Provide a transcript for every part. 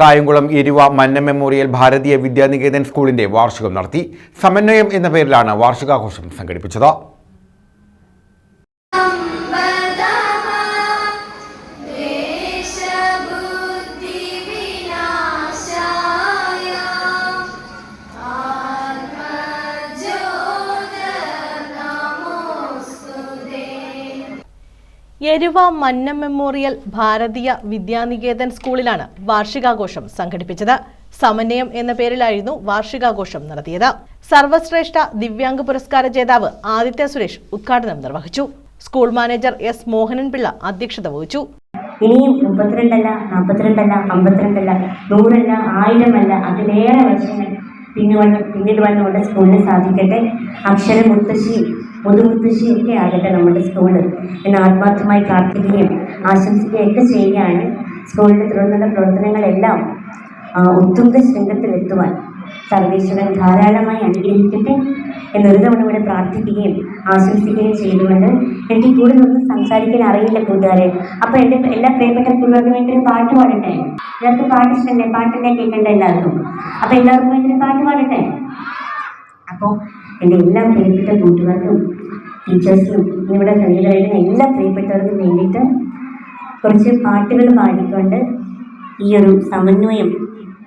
കായംകുളം എരുവ മന്ന മെമ്മോറിയൽ ഭാരതീയ വിദ്യാനികേതൻ സ്കൂളിന്റെ വാർഷികം നടത്തി സമന്വയം എന്ന പേരിലാണ് വാർഷികാഘോഷം സംഘടിപ്പിച്ചത്. എരുവ മന്ന മെമ്മോറിയൽ ഭാരതീയ വിദ്യാനികേതൻ സ്കൂളിലാണ് വാർഷികാഘോഷം സംഘടിപ്പിച്ചത്. സമന്വയം എന്ന പേരിലായിരുന്നു വാർഷികാഘോഷം നടത്തിയത്. സർവശ്രേഷ്ഠ ദിവ്യാംഗ പുരസ്കാര ജേതാവ് ആദിത്യ സുരേഷ് ഉദ്ഘാടനം നിർവഹിച്ചു. School manager S Mohanan Pillai അധ്യക്ഷത വഹിച്ചു. ഇനിയും മുപ്പത്തിരണ്ടല്ല നാൽപ്പത്തിരണ്ടല്ല അമ്പത്തിരണ്ടല്ല നൂറല്ല ആയിരമല്ല അതിലേറെ വർഷങ്ങൾ പിന്നെ വന്ന് പിന്നീട് വന്നുകൊണ്ട് സ്കൂളിന് സാധിക്കട്ടെ. അക്ഷര മുത്തശ്ശി മുതുമുത്തശ്ശിയും ഒക്കെ ആകട്ടെ നമ്മുടെ സ്കൂൾ എന്ന് ആത്മാർത്ഥമായി പ്രാർത്ഥിക്കുകയും ആശംസിക്കുകയൊക്കെ ചെയ്യുകയാണ്. സ്കൂളിന്റെ തുടർന്നുള്ള പ്രവർത്തനങ്ങളെല്ലാം ഉത്തുംഗ ശൃംഗത്തിലെത്തുവാൻ സർവേശ്വരൻ ധാരാളമായി അനുഗ്രഹിക്കട്ടെ. എന്നൊരു തവണ ഇവിടെ പ്രാർത്ഥിക്കുകയും ആശംസിക്കുകയും ചെയ്തുകൊണ്ട് എനിക്ക് കൂടെ നിന്ന് സംസാരിക്കാൻ അറിയില്ല കൂട്ടുകാരെ. അപ്പോൾ എന്റെ എല്ലാ പ്രിയപ്പെട്ട കൂട്ടുകാർക്കും വേണ്ടി പാട്ട് പാടട്ടെ? എല്ലാവർക്കും പാട്ട് ഇഷ്ടമല്ലേ പാട്ടല്ലേ കേൾക്കേണ്ട എല്ലാവർക്കും. അപ്പോൾ എല്ലാവർക്കും വേണ്ടി പാട്ട് പാടട്ടെ? അപ്പോൾ എന്റെ എല്ലാ പ്രിയപ്പെട്ട കൂട്ടുകാർക്കും ടീച്ചേഴ്സിനും ഇവിടെ സന്നിഹിതരായിട്ടുള്ള എല്ലാ പ്രിയപ്പെട്ടവർക്കും വേണ്ടിയിട്ട് കുറച്ച് പാട്ടുകൾ പാടിക്കൊണ്ട് ഈ ഒരു സമന്വയം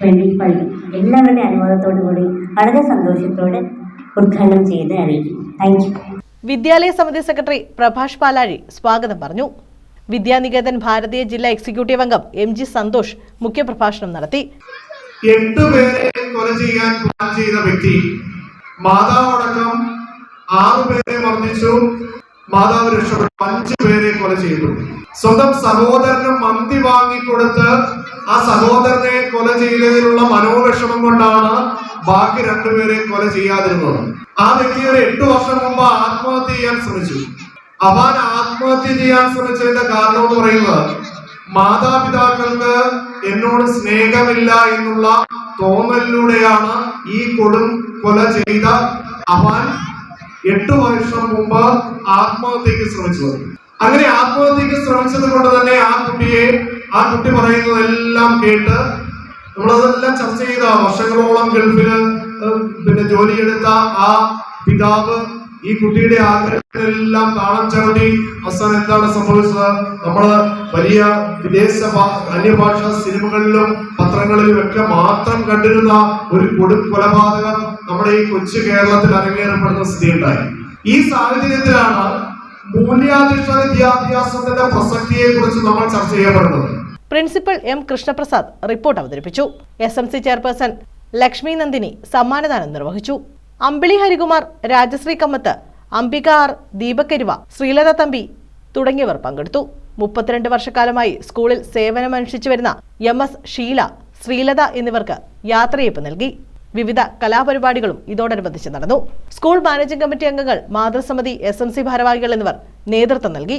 ട്വന്റി ഫൈവ് എല്ലാവരുടെ അനുവാദത്തോടു കൂടി വളരെ സന്തോഷത്തോടെ ഉദ്ഘാടനം ചെയ്ത് അറിയിക്കും താങ്ക് യു വിദ്യാലയ സമിതി സെക്രട്ടറി പ്രഭാഷ് പാലാഴി സ്വാഗതം പറഞ്ഞു. വിദ്യാനികേതൻ ഭാരതീയ ജില്ലാ എക്സിക്യൂട്ടീവ് അംഗം എം ജി സന്തോഷ് മുഖ്യപ്രഭാഷണം നടത്തി. എട്ട് പേരെ കൊല ചെയ്യാൻ പ്ലാൻ ചെയ്ത വ്യക്തി മാതാവടക്കം ആറു പേരെ മർദ്ദിച്ചു. മാതാവ് രക്ഷപ്പെട്ടു. അഞ്ചു പേരെ കൊല ചെയ്തു. സ്വന്തം സഹോദരന് മന്തി വാങ്ങിക്കൊടുത്ത് ആ സഹോദരനെ കൊല ചെയ്തതിനുള്ള മനോവിഷമം കൊണ്ടാണ് ബാക്കി രണ്ടുപേരെ കൊല ചെയ്യാതിരുന്നത് ആ വ്യക്തി ഒരു എട്ട് വർഷം മുമ്പ് ആത്മഹത്യ ചെയ്യാൻ ശ്രമിച്ചു. അവൻ ആത്മഹത്യ ചെയ്യാൻ ശ്രമിച്ചതിന്റെ കാരണം എന്ന് പറയുന്നത് മാതാപിതാക്കൾക്ക് എന്നോട് സ്നേഹമില്ല എന്നുള്ള തോന്നലിലൂടെയാണ് ഈ കൊടും കൊല ചെയ്ത അവൻ എട്ട് വർഷം മുമ്പ് ആത്മഹത്യക്ക് ശ്രമിച്ചത്. അങ്ങനെ ആത്മഹത്യക്ക് ശ്രമിച്ചത് കൊണ്ട് തന്നെ ആ കുട്ടിയെ ആ കുട്ടി പറയുന്നതെല്ലാം കേട്ട് നമ്മളതെല്ലാം ചർച്ച ചെയ്ത വർഷങ്ങളോളം ഗൾഫിൽ പിന്നെ ജോലിയെടുത്ത ആ പിതാവ് ഈ കുട്ടിയുടെ ആഗ്രഹങ്ങളെല്ലാം താളം ചവിട്ടി അവസാനം എന്താണ് സംഭവിച്ചത്? നമ്മൾ വലിയ വിദേശ അന്യഭാഷ സിനിമകളിലും പത്രങ്ങളിലും ഒക്കെ മാത്രം കണ്ടിരുന്ന ഒരു കൊടും കൊലപാതകം നമ്മുടെ ഈ കൊച്ചു കേരളത്തിൽ അരങ്ങേറപ്പെടുന്ന സ്ഥിതിയുണ്ടായി. ഈ സാഹചര്യത്തിലാണ് മൂല്യാധിഷ്ഠിത വിദ്യാഭ്യാസത്തിന്റെ പ്രസക്തിയെ കുറിച്ച് നമ്മൾ ചർച്ച ചെയ്യപ്പെടുന്നത്. പ്രിൻസിപ്പൽ എം കൃഷ്ണപ്രസാദ് റിപ്പോർട്ട് അവതരിപ്പിച്ചു. S M C chairperson Lakshmi Nandini സമ്മാനദാനം നിർവഹിച്ചു. അമ്പിളി ഹരികുമാർ രാജശ്രീ കമ്മത്ത് അംബിക ആർ ദീപക്കരുവ ശ്രീലത തമ്പി തുടങ്ങിയവർ പങ്കെടുത്തു. മുപ്പത്തിരണ്ട് വർഷക്കാലമായി സ്കൂളിൽ സേവനമനുഷ്ഠിച്ചു വരുന്ന എം എസ് ഷീല ശ്രീലത എന്നിവർക്ക് യാത്രയപ്പ് നൽകി. വിവിധ കലാപരിപാടികളും ഇതോടനുബന്ധിച്ച് നടന്നു. സ്കൂൾ മാനേജിംഗ് കമ്മിറ്റി അംഗങ്ങൾ മാതൃസമിതി എസ് എം സി ഭാരവാഹികൾ എന്നിവർ നേതൃത്വം നൽകി.